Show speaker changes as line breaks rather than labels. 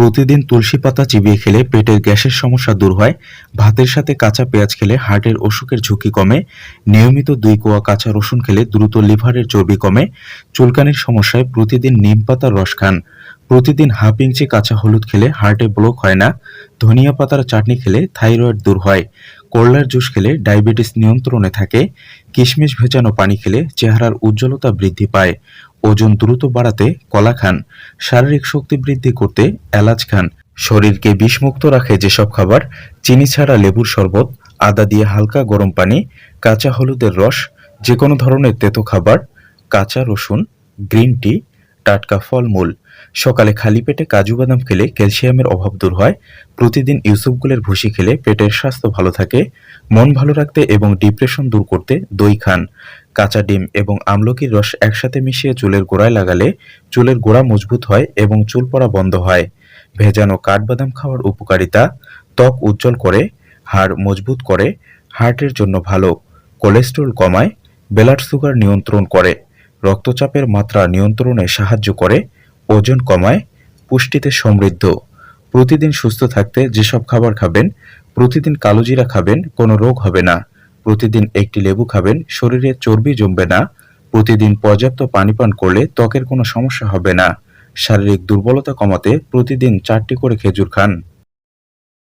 প্রতিদিন তুলসী পাতা চিবিয়ে খেলে পেটের গ্যাসের সমস্যা দূর হয়। ভাতের সাথে কাঁচা পেঁয়াজ খেলে হার্টের অসুখের ঝুঁকি কমে। নিয়মিত দুই কোয়া কাঁচা রসুন খেলে দ্রুত লিভারের চর্বি কমে। চুলকানির সমস্যায় প্রতিদিন নিম পাতার রস খান। প্রতিদিন হাফ ইঞ্চি কাঁচা হলুদ খেলে হার্টে ব্লক হয় না। ধনিয়া পাতার চাটনি খেলে থাইরয়েড দূর হয়। করলার জুস খেলে ডায়াবেটিস নিয়ন্ত্রণে থাকে। কিশমিশ ভেজানো পানি খেলে চেহারার উজ্জ্বলতা বৃদ্ধি পায়। ওজন দ্রুত বাড়াতে কলা খান, শারীরিক শক্তি বৃদ্ধি করতে এলাচ খান, শরীরকে বিষমুক্ত রাখে যেসব খাবার, চিনি ছাড়া লেবুর শরবত, আদা দিয়ে হালকা গরম পানি, কাঁচা হলুদের রস যে কোনো ধরনের তেতো খাবার, কাঁচা রসুন, গ্রিন টি, টাটকা ফলমূল। সকালে খালি পেটে কাজু বাদাম খেলে ক্যালসিয়ামের অভাব দূর হয়। প্রতিদিন ইউসুফগুলের ভুসি খেলে পেটের স্বাস্থ্য ভালো থাকে। মন ভালো রাখতে এবং ডিপ্রেশন দূর করতে দই খান। কাঁচা ডিম এবং আমলকির রস একসাথে মিশিয়ে চুলের গোড়ায় লাগালে চুলের গোড়া মজবুত হয় এবং চুল পড়া বন্ধ হয়। ভেজানো কাঠবাদাম খাওয়ার উপকারিতা, ত্বক উজ্জ্বল করে, হাড় মজবুত করে, হার্টের জন্য ভালো, কোলেস্টেরল কমায়, ব্লাড সুগার নিয়ন্ত্রণ করে, রক্তচাপের মাত্রা নিয়ন্ত্রণে সাহায্য করে, ওজন কমায়, পুষ্টিতে সমৃদ্ধ। প্রতিদিন সুস্থ থাকতে যেসব খাবার খাবেন, প্রতিদিন কালোজিরা খাবেন, কোনো রোগ হবে না। প্রতিদিন একটি লেবু খাবেন, শরীরে চর্বি জমবে না, প্রতিদিন পর্যাপ্ত পানি পান করলে ত্বকের কোনো সমস্যা হবে না। শারীরিক দুর্বলতা কমাতে প্রতিদিন চারটি করে খেজুর খান।